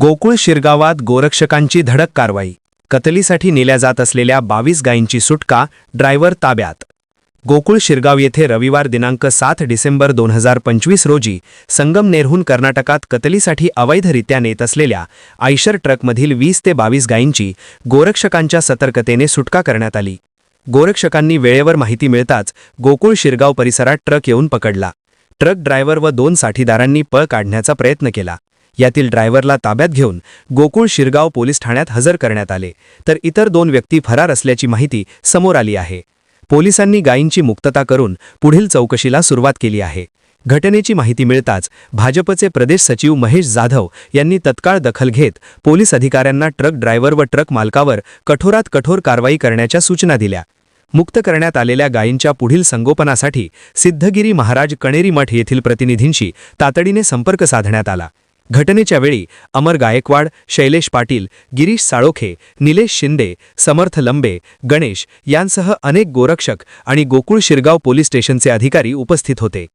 गोकुळ शिरगावात गोरक्षकांची धडक कारवाई. कतलीसाठी नेल्या जात असलेल्या बावीस गायींची सुटका ड्रायव्हर ताब्यात. गोकुळ शिरगाव येथे रविवार दिनांक सात डिसेंबर दोन हजार पंचवीस रोजी संगमनेरहून कर्नाटकात कतलीसाठी अवैधरित्या नेत असलेल्या आयशर ट्रकमधील वीस ते बावीस गायींची गोरक्षकांच्या सतर्कतेने सुटका करण्यात आली. गोरक्षकांनी वेळेवर माहिती मिळताच गोकुळ शिरगाव परिसरात ट्रक येऊन पकडला. ट्रक ड्रायव्हर व दोन साठीदारांनी पळ काढण्याचा प्रयत्न केला. यातील ड्रायव्हरला ताब्यात घेऊन गोकुळ शिरगाव पोलीस ठाण्यात हजर करण्यात आले. तर इतर दोन व्यक्ती फरार असल्याची माहिती समोर आली आहे. पोलिसांनी गायींची मुक्तता करून पुढील चौकशीला सुरुवात केली आहे. घटनेची माहिती मिळताच भाजपचे प्रदेश सचिव महेश जाधव यांनी तत्काळ दखल घेत पोलीस अधिकाऱ्यांना ट्रक ड्रायव्हर व ट्रक मालकावर कठोरात कठोर कारवाई करण्याच्या सूचना दिल्या. मुक्त करण्यात आलेल्या गायींच्या पुढील संगोपनासाठी सिद्धगिरी महाराज कणेरी मठ येथील प्रतिनिधींशी तातडीने संपर्क साधण्यात आला. घटनेच्या वेळी अमर गायकवाड शैलेश पाटील गिरीश साळोखे निलेश शिंदे समर्थ लंबे गणेश यांसह अनेक गोरक्षक आणि गोकुळ शिरगाव पोलीस स्टेशनचे अधिकारी उपस्थित होते.